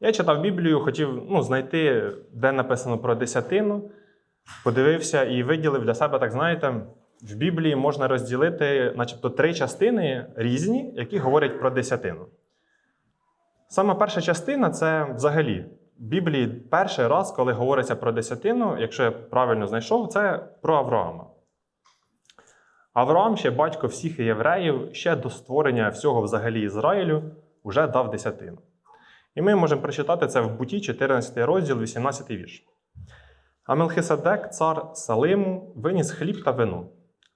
Я читав Біблію, хотів ну, знайти, де написано про десятину, подивився і виділив для себе, так знаєте, в Біблії можна розділити, начебто, три частини різні, які говорять про десятину. Саме перша частина це взагалі в Біблії перший раз, коли говориться про десятину, якщо я правильно знайшов, це про Авраама. Авраам, ще батько всіх євреїв, ще до створення всього взагалі Ізраїлю, вже дав десятину. І ми можемо прочитати це в Буті, 14 розділ, 18 вірш. А Мелхиседек, цар Салиму, виніс хліб та вино,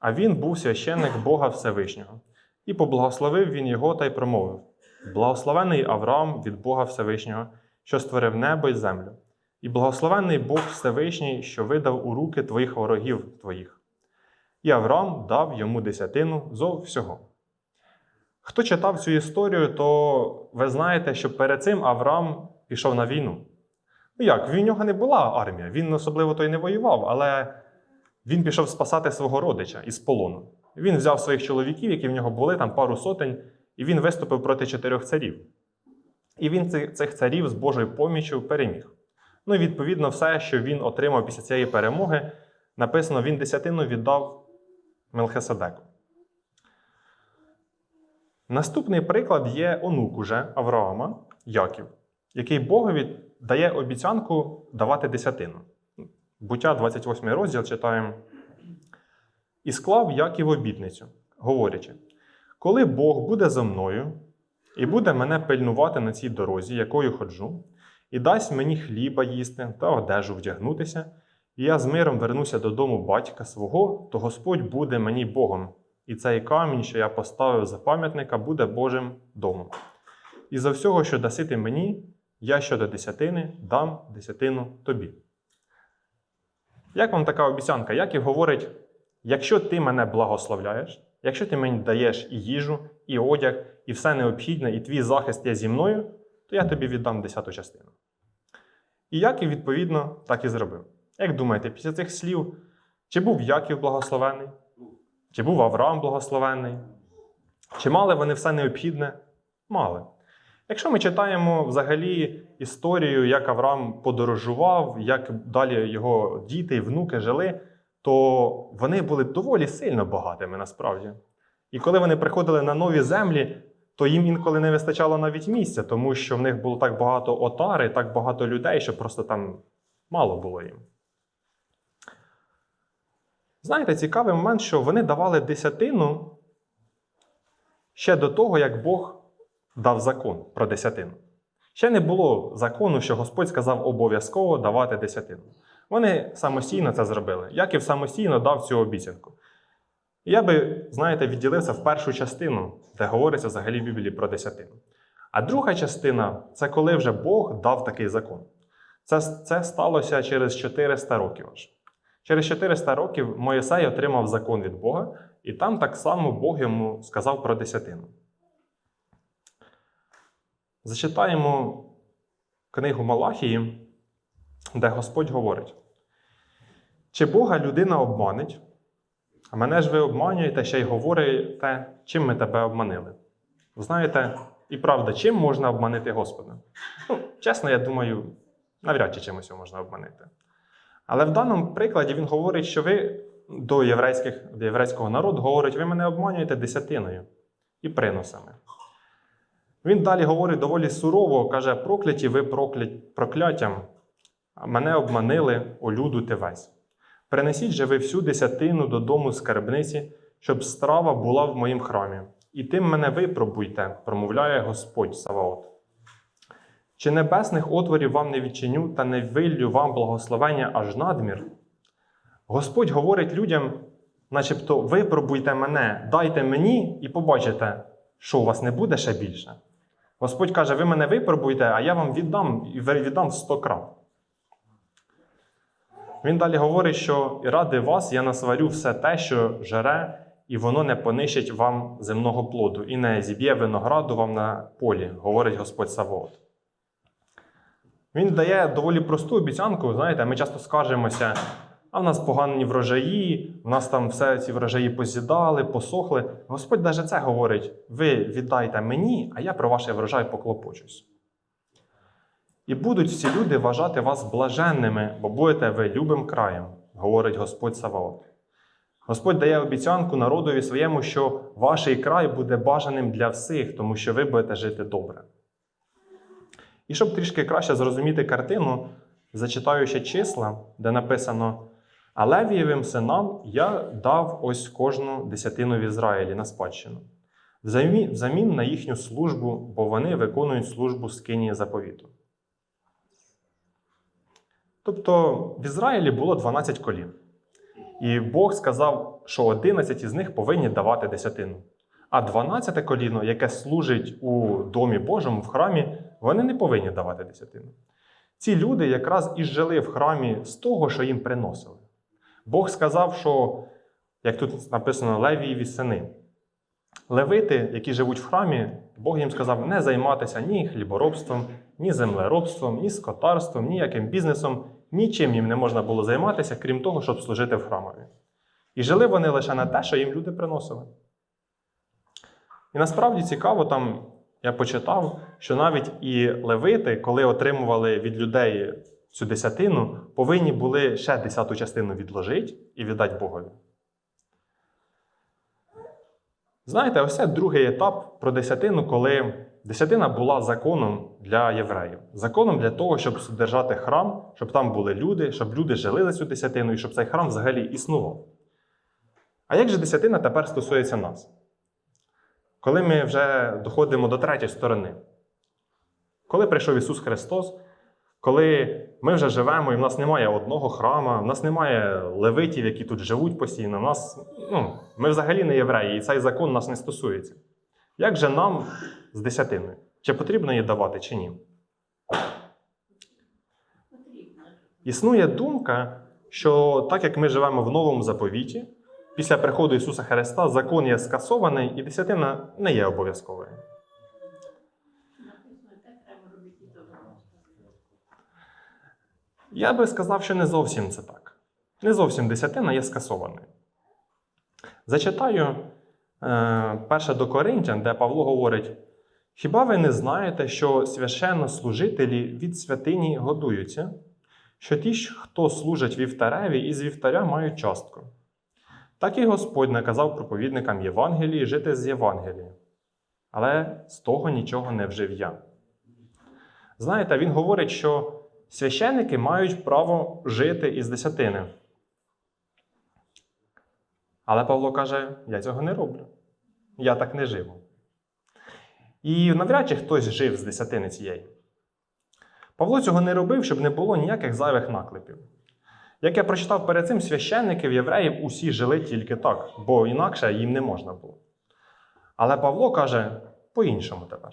а він був священник Бога Всевишнього. І поблагословив він його та й промовив: Благословений Авраам від Бога Всевишнього, що створив небо й землю, і благословений Бог Всевишній, що видав у руки твоїх ворогів твоїх. І Авраам дав йому десятину зо всього. Хто читав цю історію, то ви знаєте, що перед цим Авраам пішов на війну. Ну як, в нього не була армія, він особливо то й не воював, але він пішов спасати свого родича із полону. Він взяв своїх чоловіків, які в нього були, там пару сотень, і він виступив проти чотирьох царів. І він цих- царів з Божою поміччю переміг. Ну і відповідно, все, що він отримав після цієї перемоги, написано: він десятину віддав Мелхиседеку. Наступний приклад є онук уже Авраама, Яків, який Богові дає обіцянку давати десятину. Буття 28 розділ читаємо. І склав Яків обітницю, говорячи: коли Бог буде за мною і буде мене пильнувати на цій дорозі, якою ходжу, і дасть мені хліба їсти та одежу вдягнутися, і я з миром вернуся додому батька свого, то Господь буде мені Богом, і цей камінь, що я поставив за пам'ятника, буде Божим домом. І за всього, що даси ти мені, я щодо десятини дам десятину тобі. Як вам така обіцянка? Яків говорить: якщо ти мене благословляєш, якщо ти мені даєш і їжу, і одяг, і все необхідне, і твій захист є зі мною, то я тобі віддам десяту частину. І Яків, відповідно, так і зробив. Як думаєте, після цих слів, чи був Яків благословений? Чи був Авраам благословений? Чи мали вони все необхідне? Мали. Якщо ми читаємо взагалі історію, як Авраам подорожував, як далі його діти і внуки жили, то вони були доволі сильно багатими насправді. І коли вони приходили на нові землі, то їм інколи не вистачало навіть місця, тому що в них було так багато отари, так багато людей, що просто там мало було їм. Знаєте, цікавий момент, що вони давали десятину ще до того, як Бог дав закон про десятину. Ще не було закону, що Господь сказав обов'язково давати десятину. Вони самостійно це зробили. Яків самостійно дав цю обіцянку. Я би, знаєте, відділив це в першу частину, де говориться взагалі в Біблії про десятину. А друга частина це коли вже Бог дав такий закон. Це, це сталося через 400 років аж. Через 400 років Моїсей отримав закон від Бога, і там так само Бог йому сказав про десятину. Зачитаємо книгу Малахії, де Господь говорить: чи Бога людина обманить, а мене ж ви обманюєте ще й говорите, чим ми тебе обманили. Знаєте, і правда, чим можна обманити Господа? Ну, чесно, я думаю, навряд чи чимось його можна обманити. Але в даному прикладі він говорить, що ви до, єврейських, до єврейського народу говорить, ви мене обманюєте десятиною і приносами. Він далі говорить доволі сурово, каже: прокляті ви прокляттям, мене обманили, олюдуйте весь. Принесіть же ви всю десятину додому скарбниці, щоб страва була в моїм храмі. І тим мене випробуйте, промовляє Господь Саваот. Чи небесних отворів вам не відчиню та не виллю вам благословення аж надмір? Господь говорить людям, начебто, випробуйте мене, дайте мені і побачите, що у вас не буде ще більше. Господь каже, ви мене випробуйте, а я вам віддам і віддам сто крат. Він далі говорить, що і ради вас я насварю все те, що жере, і воно не понищить вам земного плоду, і не зіб'є винограду вам на полі, говорить Господь Савоот. Він дає доволі просту обіцянку. Знаєте, ми часто скаржимося, а в нас погані врожаї, в нас там все ці врожаї позідали, посохли. Господь навіть це говорить: ви віддайте мені, а я про ваш врожай поклопочусь. І будуть всі люди вважати вас блаженними, бо будете ви любим краєм, говорить Господь Саваот. Господь дає обіцянку народові своєму, що ваш край буде бажаним для всіх, тому що ви будете жити добре. І щоб трішки краще зрозуміти картину, зачитаю ще числа, де написано: А Левієвим синам я дав ось кожну десятину в Ізраїлі на спадщину, взамін на їхню службу, бо вони виконують службу скинії заповіту. Тобто в Ізраїлі було 12 колін. І Бог сказав, що 11 із них повинні давати десятину. А 12 коліно, яке служить у домі Божому, в храмі, вони не повинні давати десятину. Ці люди якраз і жили в храмі з того, що їм приносили. Бог сказав, що, як тут написано, Левієві сини. Левити, які живуть в храмі, Бог їм сказав не займатися ні хліборобством, ні землеробством, ні скотарством, ніяким бізнесом, нічим їм не можна було займатися, крім того, щоб служити в храмові. І жили вони лише на те, що їм люди приносили. І насправді цікаво, там я почитав, що навіть і левити, коли отримували від людей цю десятину, повинні були ще десяту частину відложити і віддати Богові. Знаєте, ось це другий етап про десятину, коли десятина була законом для євреїв. Законом для того, щоб содержати храм, щоб там були люди, щоб люди жили за цю десятину і щоб цей храм взагалі існував. А як же десятина тепер стосується нас? Коли ми вже доходимо до третьої сторони, коли прийшов Ісус Христос, коли ми вже живемо і в нас немає одного храма, в нас немає левитів, які тут живуть постійно, в нас, ну, ми взагалі не євреї, і цей закон нас не стосується. Як же нам з десятиною? Чи потрібно її давати, чи ні? Існує думка, що так як ми живемо в новому заповіті, після приходу Ісуса Христа закон є скасований, і десятина не є обов'язковою. Я би сказав, що не зовсім це так. Не зовсім десятина є скасованою. Зачитаю е, перше до Коринтян, де Павло говорить: Хіба ви не знаєте, що священнослужителі від святині годуються, що ті, хто служать вівтареві, із вівтаря мають частку? Так і Господь наказав проповідникам Євангелії жити з Євангелії. Але з того нічого не вжив я. Знаєте, він говорить, що священники мають право жити із десятини. Але Павло каже: я цього не роблю. Я так не живу. І навряд чи хтось жив з десятини цієї. Павло цього не робив, щоб не було ніяких зайвих наклепів. Як я прочитав перед цим, священників євреїв усі жили тільки так, бо інакше їм не можна було. Але Павло каже по-іншому тепер.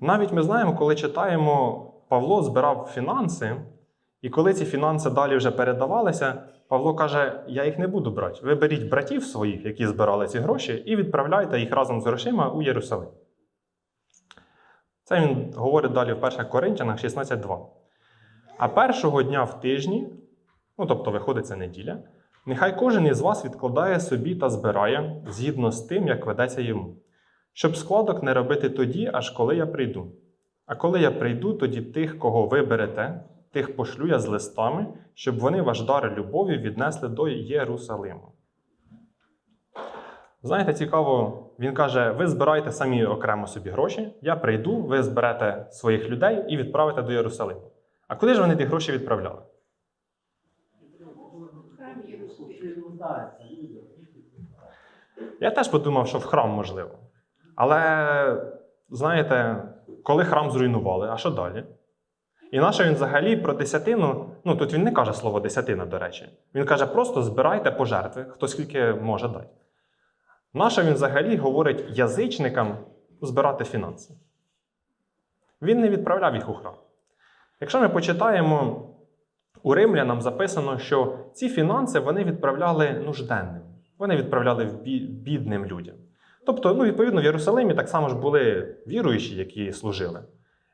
Навіть ми знаємо, коли читаємо, Павло збирав фінанси, і коли ці фінанси далі вже передавалися, Павло каже: Я їх не буду брати. Ви беріть братів своїх, які збирали ці гроші, і відправляйте їх разом з грошима у Єрусалим. Це він говорить далі в 1 Коринтянах 16.2. А першого дня в тижні, ну тобто виходить це неділя, нехай кожен із вас відкладає собі та збирає згідно з тим, як ведеться йому, щоб складок не робити тоді, аж коли я прийду. А коли я прийду, тоді тих, кого ви берете, тих пошлю я з листами, щоб вони ваш дар любові віднесли до Єрусалиму. Знаєте, цікаво, він каже: ви збирайте самі окремо собі гроші, я прийду, ви зберете своїх людей і відправите до Єрусалиму. А куди ж вони ті гроші відправляли? Я теж подумав, що в храм можливо. Але, знаєте, коли храм зруйнували, а що далі? І наше він взагалі про десятину, ну тут він не каже слово десятина, до речі. Він каже, просто збирайте пожертви, хто скільки може дати. Наше він взагалі говорить язичникам збирати фінанси. Він не відправляв їх у храм. Якщо ми почитаємо, у римлянам записано, що ці фінанси вони відправляли нужденним, вони відправляли бідним людям. Тобто, ну, відповідно, в Єрусалимі так само ж були віруючі, які служили.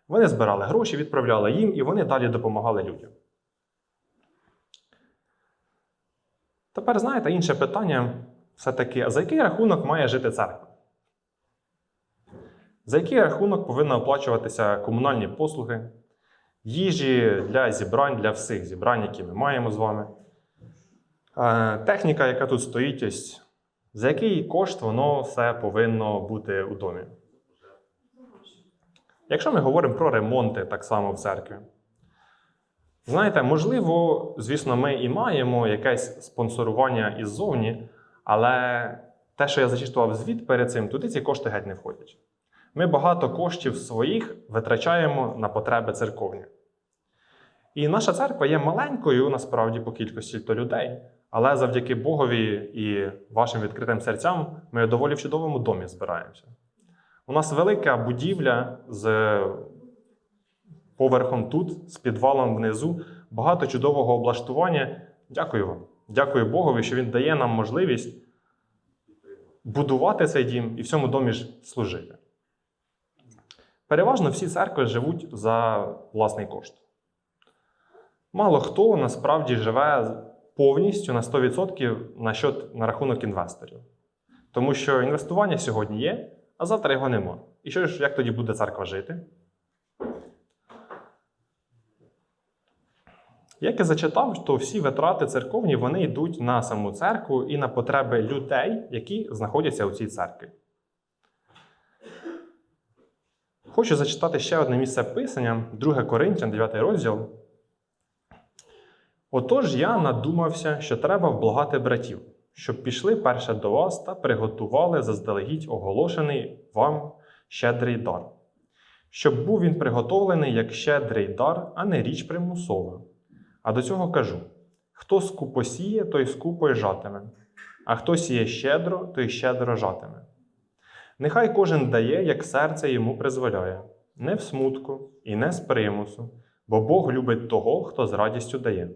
Вони збирали гроші, відправляли їм, і вони далі допомагали людям. Тепер, знаєте, інше питання все-таки: а за який рахунок має жити церква? За який рахунок повинні оплачуватися комунальні послуги, їжі для зібрань, для всіх зібрань, які ми маємо з вами. Е, Техніка, яка тут стоїть, ось, за який кошт воно все повинно бути у домі. Якщо ми говоримо про ремонти так само в церкві, знаєте, можливо, звісно, ми і маємо якесь спонсорування іззовні, але те, що я зачитував звіт перед цим, туди ці кошти геть не входять. Ми багато коштів своїх витрачаємо на потреби церковні. І наша церква є маленькою насправді по кількості то людей, але завдяки Богові і вашим відкритим серцям ми доволі в чудовому домі збираємося. У нас велика будівля з поверхом тут, з підвалом внизу, багато чудового облаштування. Дякую вам. Дякую Богові, що Він дає нам можливість будувати цей дім і в цьому домі ж служити. Переважно всі церкви живуть за власний кошт. Мало хто насправді живе повністю на 100% на, счет, на рахунок інвесторів. Тому що інвестування сьогодні є, а завтра його нема. І що ж, як тоді буде церква жити? Як я зачитав, то всі витрати церковні вони йдуть на саму церкву і на потреби людей, які знаходяться у цій церкві. Хочу зачитати ще одне місце писання, 2 Коринтян, 9 розділ. Отож я надумався, що треба вблагати братів, щоб пішли перше до вас та приготували заздалегідь оголошений вам щедрий дар. Щоб був він приготовлений як щедрий дар, а не річ примусова. А до цього кажу: хто скупо сіє, той скупо й жатиме, а хто сіє щедро, той щедро жатиме. Нехай кожен дає, як серце йому призволяє, не в смутку і не з примусу, бо Бог любить того, хто з радістю дає.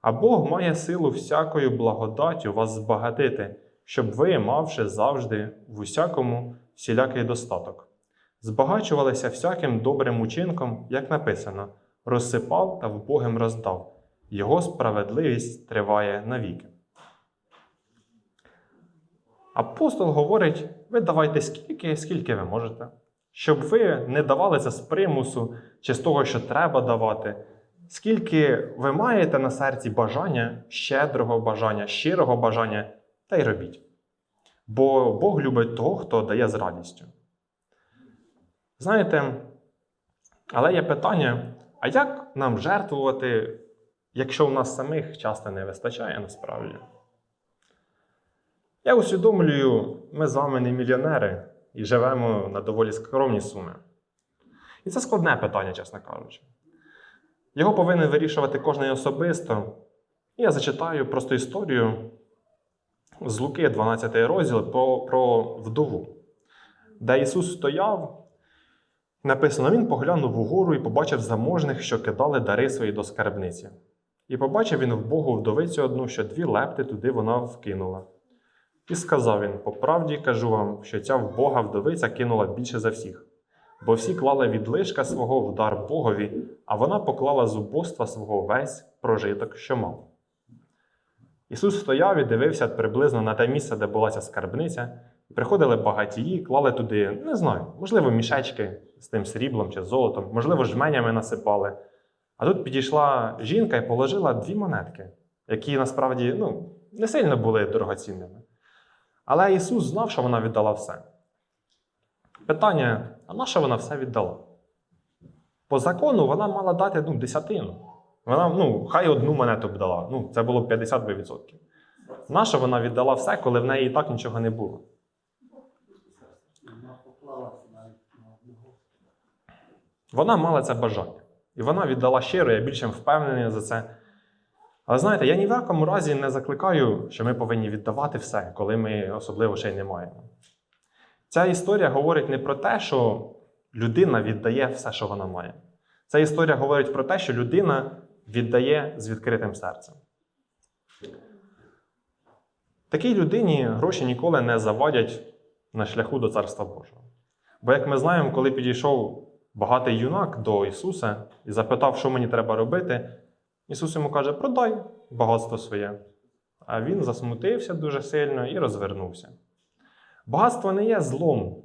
А Бог має силу всякою благодаттю вас збагатити, щоб ви, мавши завжди в усякому всілякий достаток, збагачувалися всяким добрим учинком, як написано, розсипав та вбогим роздав. Його справедливість триває навіки. Апостол говорить: ви давайте скільки, скільки ви можете, щоб ви не давали це з примусу чи з того, що треба давати. Скільки ви маєте на серці бажання, щедрого бажання, щирого бажання, та й робіть. Бо Бог любить того, хто дає з радістю. Знаєте, але є питання: а як нам жертвувати, якщо в нас самих часто не вистачає насправді? Я усвідомлюю, ми з вами не мільйонери і живемо на доволі скромні суми. І це складне питання, чесно кажучи. Його повинен вирішувати кожен особисто. Я зачитаю просто історію з Луки, 12 розділ про, про вдову, де Ісус стояв, написано: Він поглянув угору і побачив заможних, що кидали дари свої до скарбниці. І побачив він в Богу вдовицю одну, що дві лепти туди вона вкинула. І сказав він: по правді кажу вам, що ця в Бога вдовиця кинула більше за всіх, бо всі клали відлишка свого в дар Богові, а вона поклала з убоства свого весь прожиток, що мав. Ісус стояв і дивився приблизно на те місце, де була ця скарбниця. Приходили багатії, клали туди, не знаю, можливо, мішечки з тим сріблом чи золотом, можливо, жменями насипали. А тут підійшла жінка і положила дві монетки, які насправді ну, не сильно були дорогоцінними. Але Ісус знав, що вона віддала все. Питання: а на що вона все віддала? По закону вона мала дати ну, десятину. Вона, ну, хай одну монету б дала. Ну, це було б 52%. На що вона віддала все, коли в неї і так нічого не було? Вона мала це бажання. І вона віддала щиро, я більше впевнений за це. Але знаєте, я ні в якому разі не закликаю, що ми повинні віддавати все, коли ми особливо ще й не маємо. Ця історія говорить не про те, що людина віддає все, що вона має. Ця історія говорить про те, що людина віддає з відкритим серцем. Такій людині гроші ніколи не завадять на шляху до Царства Божого. Бо, як ми знаємо, коли підійшов багатий юнак до Ісуса і запитав, що мені треба робити, Ісус йому каже: продай багатство своє. А він засмутився дуже сильно і розвернувся. Багатство не є злом.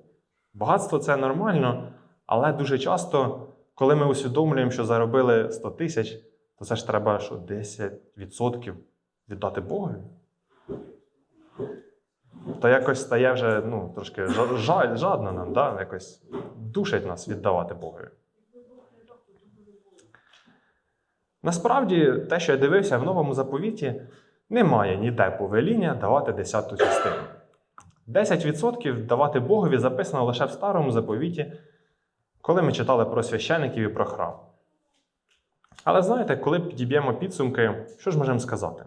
Багатство це нормально, але дуже часто, коли ми усвідомлюємо, що заробили 100 тисяч, то це ж треба що 10% віддати Богові. То якось стає вже ну, трошки жаль, жадно нам, да? якось душить нас віддавати Богові. Насправді, те, що я дивився в новому заповіті, немає ніде повеління давати десяту частину. 10% давати Богові записано лише в старому заповіті, коли ми читали про священиків і про храм. Але знаєте, коли підіб'ємо підсумки, що ж можемо сказати?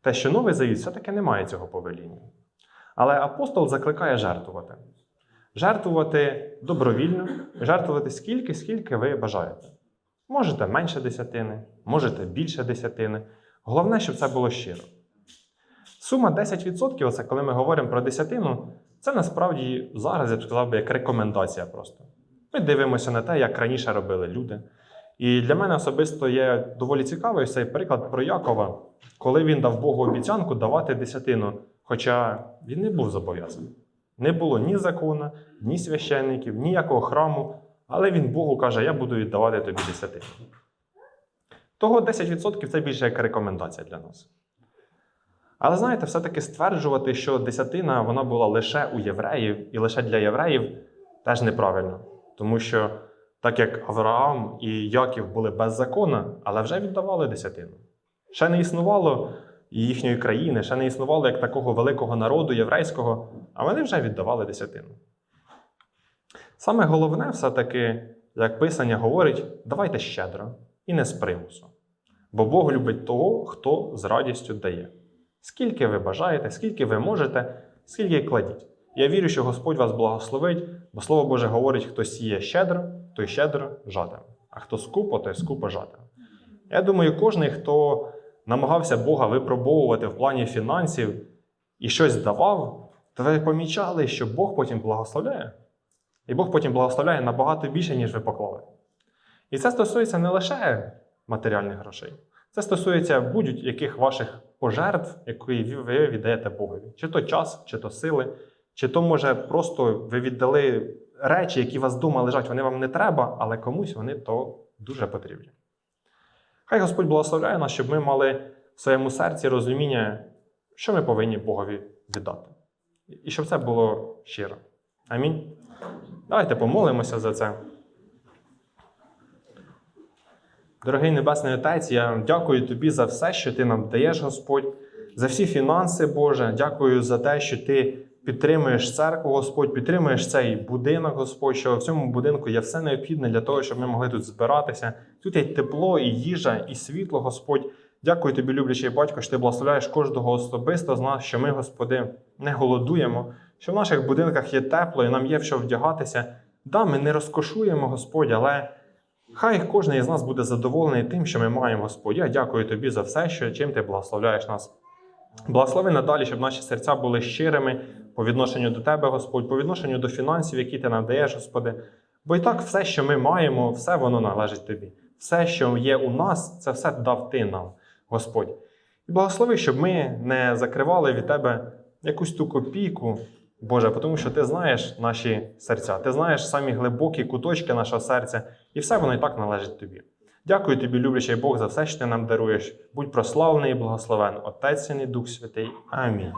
Те, що новий завіт все-таки не має цього повеління. Але апостол закликає жертвувати. Жертвувати добровільно, жертвувати скільки, скільки ви бажаєте. Можете менше десятини, можете більше десятини. Головне, щоб це було щиро. Сума 10%, оце коли ми говоримо про десятину, це насправді зараз я б сказав би як рекомендація просто. Ми дивимося на те, як раніше робили люди. І для мене особисто є доволі цікавий цей приклад про Якова, коли він дав Богу обіцянку давати десятину, хоча він не був зобов'язаний. Не було ні закона, ні священників, ніякого храму, але він Богу каже: Я буду віддавати тобі десятину. Того 10% це більше як рекомендація для нас. Але знаєте, все-таки стверджувати, що десятина вона була лише у євреїв і лише для євреїв, теж неправильно. Тому що так як Авраам і Яків були без закона, але вже віддавали десятину. Ще не існувало їхньої країни, ще не існувало як такого великого народу єврейського, а вони вже віддавали десятину. Саме головне, все-таки, як Писання говорить, давайте щедро і не з примусу. Бо Бог любить того, хто з радістю дає. Скільки ви бажаєте, скільки ви можете, скільки кладіть. Я вірю, що Господь вас благословить, бо Слово Боже говорить, хто сіє щедро, той щедро жатиме, а хто скупо, той скупо жатиме. Я думаю, кожен, хто намагався Бога випробовувати в плані фінансів і щось давав, то ви помічали, що Бог потім благословляє. І Бог потім благословляє набагато більше, ніж ви поклали. І це стосується не лише матеріальних грошей, це стосується будь-яких ваших пожертв, які ви віддаєте Богові. Чи то час, чи то сили, чи то, може, просто ви віддали речі, які у вас вдома лежать, вони вам не треба, але комусь вони то дуже потрібні. Хай Господь благословляє нас, щоб ми мали в своєму серці розуміння, що ми повинні Богові віддати. І щоб це було щиро. Амінь. Давайте помолимося за це. Дорогий Небесний Отець, я дякую тобі за все, що ти нам даєш, Господь, за всі фінанси, Боже. Дякую за те, що ти підтримуєш церкву, Господь, підтримуєш цей будинок, Господь, що в цьому будинку є все необхідне для того, щоб ми могли тут збиратися. Тут є тепло, і їжа, і світло, Господь. Дякую тобі, люблячий батько, що ти благословляєш кожного особисто з нас, що ми, Господи, не голодуємо, що в наших будинках є тепло і нам є в що вдягатися. Да, ми не розкошуємо, Господь, але хай кожен із нас буде задоволений тим, що ми маємо, Господь. Я дякую тобі за все, що чим ти благословляєш нас. Благослови надалі, щоб наші серця були щирими по відношенню до Тебе, Господь, по відношенню до фінансів, які ти нам даєш, Господи. Бо і так все, що ми маємо, все воно належить Тобі. Все, що є у нас, це все дав Ти нам, Господь. І благослови, щоб ми не закривали від Тебе якусь ту копійку, Боже, тому що Ти знаєш наші серця, Ти знаєш самі глибокі куточки нашого серця, і все воно і так належить Тобі. Дякую тобі, люблячий Бог, за все, що ти нам даруєш. Будь прославлений і благословен, Отець і Дух Святий. Амінь.